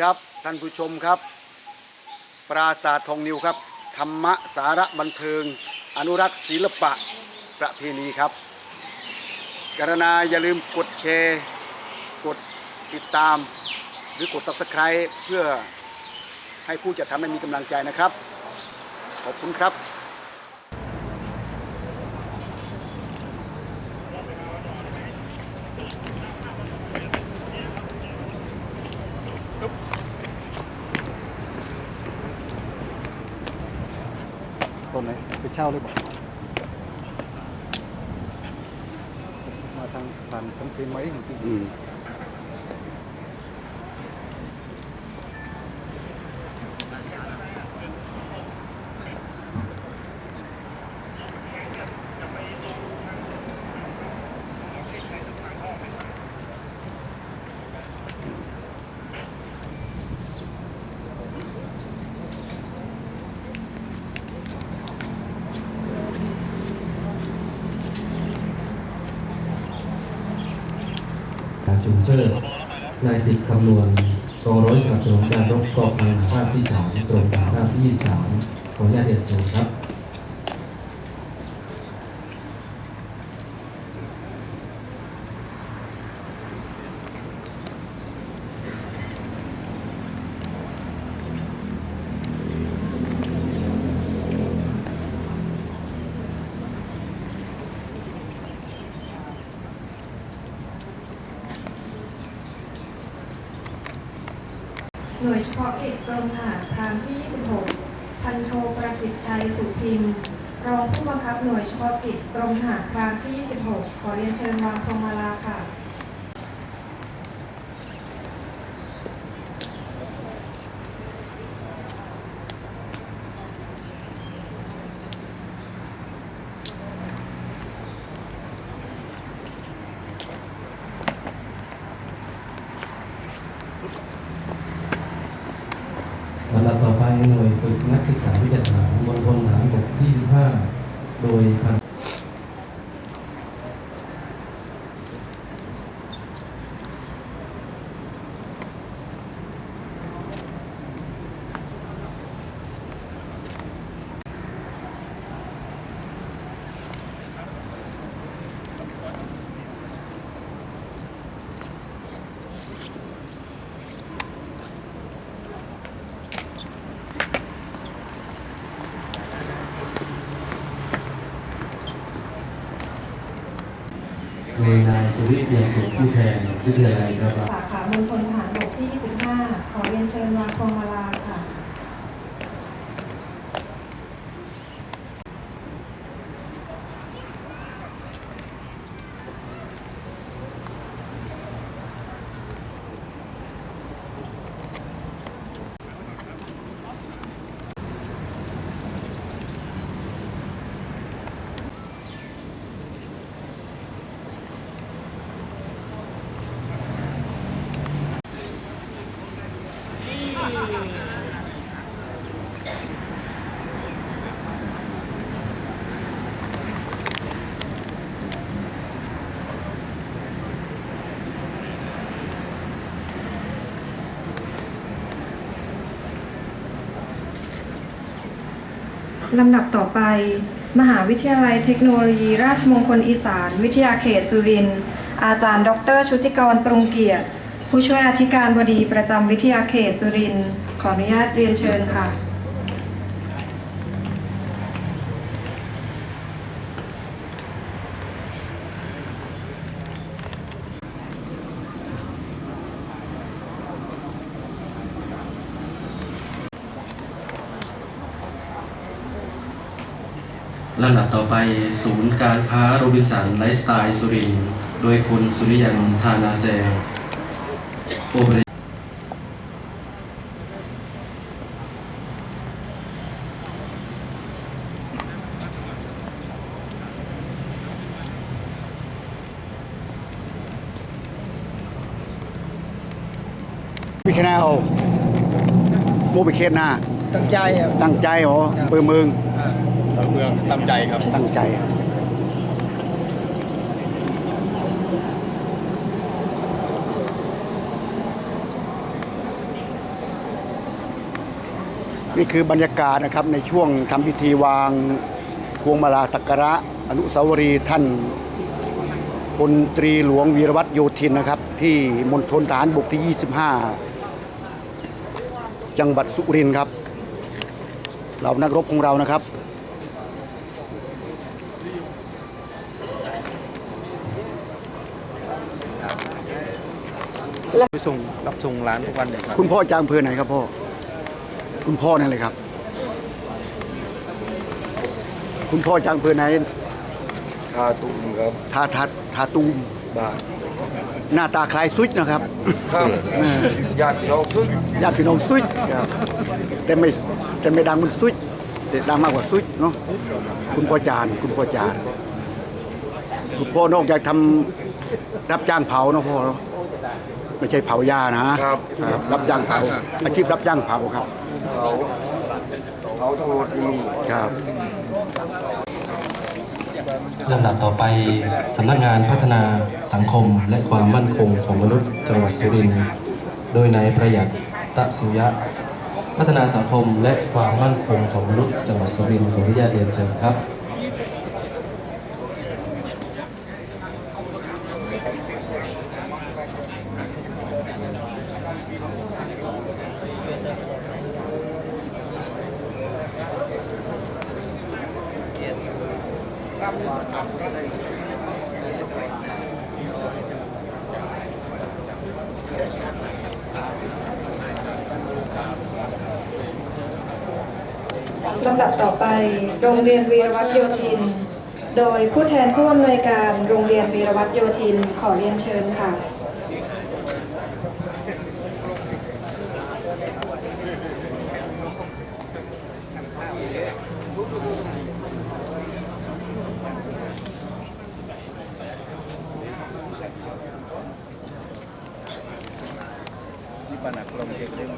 ครับ ท่านผู้ชมครับ ปราสาททองนิวครับ ธรรมะสาระบันเทิง อนุรักษ์ศิลปะประเพณีครับ กรณาอย่าลืมกดแชร์ กดติดตาม หรือกด Subscribe เพื่อให้ผู้จะทำได้มีกำลังใจนะครับ ขอบคุณครับ ต รงไหนไปเช่าเลย จุงเชิดนายสิบคำนวณกองร้อยสนับสนุนการรบกองพันภาคที่สามกรมฐานราบที่ยี่สิบสามขออนุญาตเรียนเชิญครับ หน่วยเฉพาะกิจกรมทหารพรานที่ 26 พันโทประสิทธิ์ชัยสุพิมรองผู้บังคับหน่วยเฉพาะกิจกรมทหารพรานที่ 26 ขอเรียนเชิญวางพวงมาลาค่ะ ลำดับต่อไปหน่วยฝึกนักศึกษาวิจารณ์มณฑลทหานบกที่25โดยพัน โดยนาย สุริเพียสุขผู้แทนวิทยาลัยระดับสาขามณฑลฐานบกที่ 25 ขอเรียนเชิญวางพวงมาลาค่ะ ลำดับต่อไป มหาวิทยาลัยเทคโนโลยี ราชมงคลอีสาน วิทยาเขตสุรินทร์อาจารย์ ดร ชุติกรปรุงเกียรติ ผู้ช่วยอธิการบดีประจำวิทยาเขตสุรินทร์ขออนุญาตเรียนเชิญค่ะ ลำดับต่อไปศูนย์การค้าโรบินสันไลฟ์สไตล์สุรินทร์โดยคุณสุริยันธานาแซงผู้บริมีแค่หน้าเอาโมไปเคสหน้าตั้งใจครับตั้งใจเหรอครับเปิดมึง อ่าเมืองตั้งใจครับ ตั้งใจนี่คือบรรยากาศนะครับในช่วงทำพิธีวางพวงมาลาสักการะอนุสาวรีย์ท่านพลตรีหลวงวีรวัตรโยธินนะครับ ที่มณฑลฐานบกที่ 25 จังหวัดสุรินทร์ครับเรานักรบของเรานะครับ ไปส่งรับส่งร้านทุกวันเลยครับคุณพ่อจากอำเภอไหนครับพ่อ คุณพ่อนั่นเลยครับ คุณพ่อจากอำเภอไหนทาตุมครับทาทาทาตูมบ้านหน้าตาคล้ายซุยนะครับ ครับญาติพี่น้องซึ่งญาติพี่น้องซุยครับแต่ไม่แต่ไม่ดังเหมันซุยแต่ดังมากกว่าซุยเนาะคุณพ่อจานคุณพ่อจานคุณพ่อนอกจากทำรับจ้างเผาเนาะพ่อเนาะ ไม่ใช่เผาหญ้านะครับ ครับรับจ้างเผาอาชีพรับจ้างเผาครับเขาเขาทั้งหมดที่มีครับลำดับต่อไปสำนักงานพัฒนาสังคมและความมั่นคงของมนุษย์จังหวัดสุรินทร์โดยนายประหยัดตะสุยะ พัฒนาสังคมและความมั่นคงของมนุษย์จังหวัดสุรินทร์ขออนุญาตเรียนเชิญครับ ลำดับต่อไป โรงเรียนวีรวัตรโยธิน โดยผู้แทนผู้อำนวยการโรงเรียนวีรวัตรโยธินขอเรียนเชิญค่ะนี่ปัญหากรมเอกเล่ม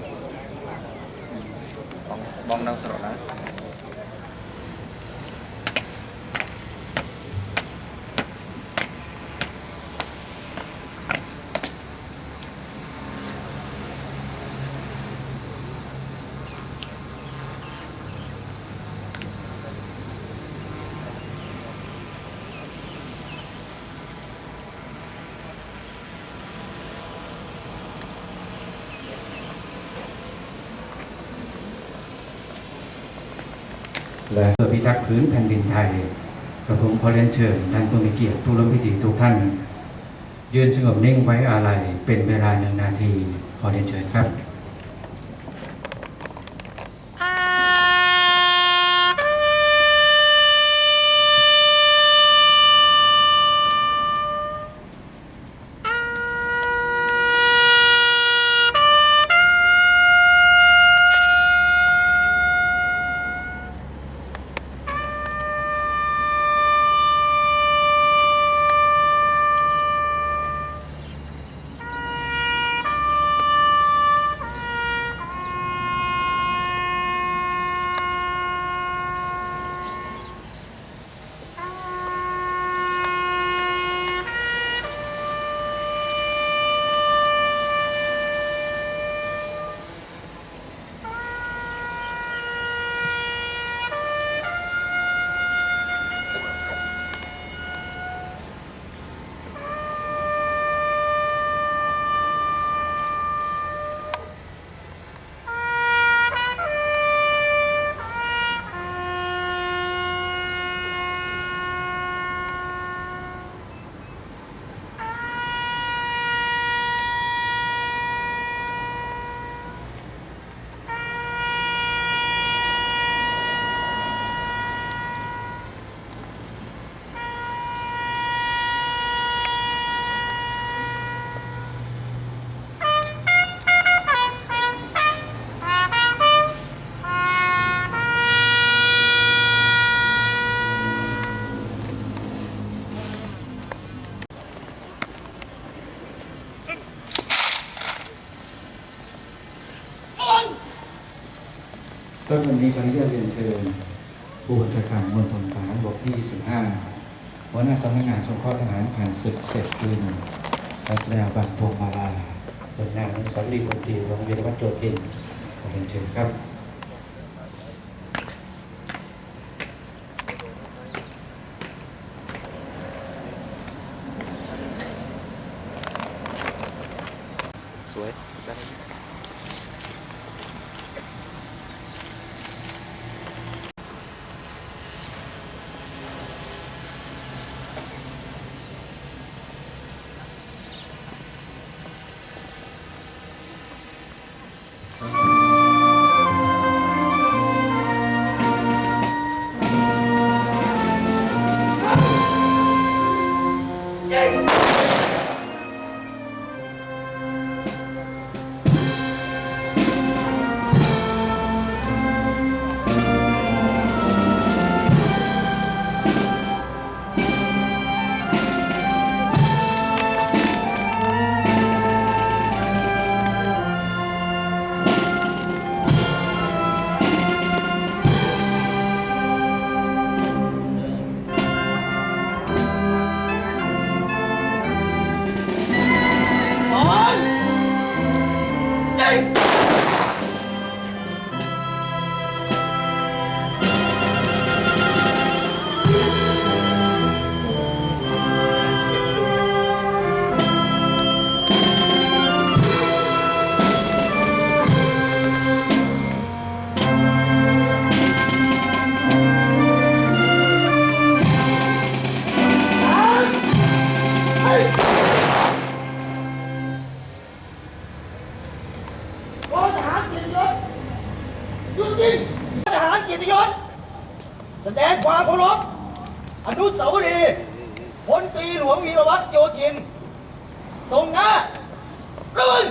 บองบองนางสระนะ และเพื่อพิทักษ์พื้นแผ่นดินไทยกระผมขอเรียนเชิญท่านผู้มีเกียรติผู้ร่วมพิธีทุกท่าน ยืนสงบนิ่งไว้อาลัยเป็นเวลาหนึ่งนาที ขอเรียนเชิญครับ็วันนี้ขออนุเรียนเชิญผู้บัญชาการมณฑลทหารบกที่ 15หัวหน้าสำนักงานสงเคราะห์ทหารผ่านศึกเสร็จคืนรัตนาบัตรพงมาลาบนหน้าสำลีคนตีโรงเรียนวัดโจทินเรียนเชิญครับสวยได้ นุสาวรีย์พลตรีหลวงวีรวัตรโยธิน ตรงหน้าระวัง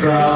cross.